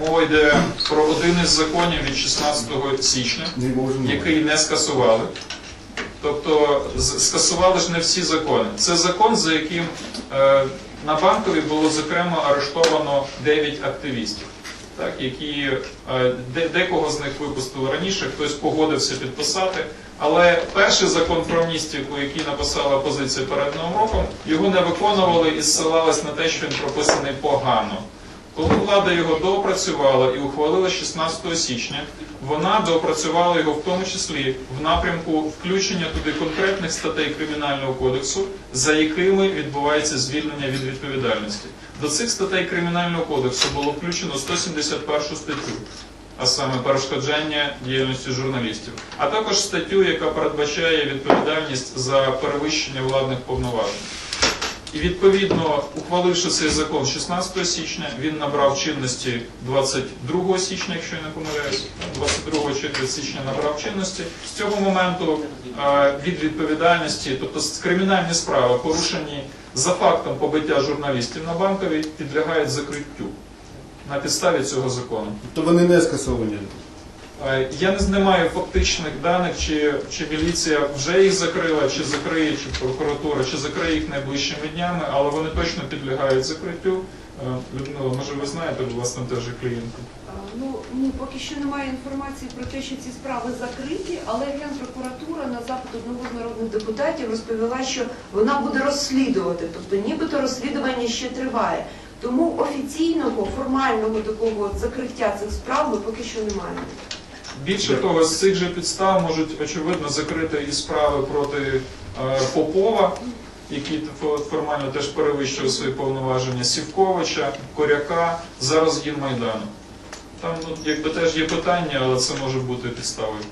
Мова йде про один із законів від 16 січня, який не скасували. Тобто скасували ж не всі закони. Це закон, за яким е, на банковій було зокрема арештовано 9 активістів, так, які е, де- декого з них випустили раніше, хтось погодився підписати. Але перший закон про амністіку, який написала опозиція перед новим роком, його не виконували і ссилались на те, що він прописаний погано. Коли влада його доопрацювала і ухвалила 16 січня, вона доопрацювала його в тому числі в напрямку включення туди конкретних статей Кримінального кодексу, за якими відбувається звільнення від відповідальності. До цих статей Кримінального кодексу було включено 171 статтю, а саме перешкоджання діяльності журналістів, а також статтю, яка передбачає відповідальність за перевищення владних повноважень. І відповідно, ухваливши цей закон 16 січня, він набрав чинності 22 січня, якщо я не помиляюсь, 22 чи 30 січня набрав чинності. З цього моменту е, від відповідальності, тобто кримінальні справи, порушені за фактом побиття журналістів на банковій, підлягають закриттю на підставі цього закону. То вони не скасовані. Е, Я не знаю фактичних даних, чи, чи міліція вже їх закрила, чи закриє, чи прокуратура, чи закриє їх найближчими днями, але вони точно підлягають закриттю. Е, Людмила, може ви знаєте, вас там теж є клієнти. Ну ні, поки що немає інформації про те, що ці справи закриті, але Генпрокуратура на запит одного з народних депутатів розповіла, що вона буде розслідувати, тобто нібито розслідування ще триває. Тому офіційного, формального такого закриття цих справ ми поки що не маємо. Більше того, з цих же підстав можуть очевидно закрити і справи проти е, Попова, який формально теж перевищив свої повноваження, Сівковича, Коряка, зараз Гінмайдану. Там ну, якби теж є питання, але це може бути підставою.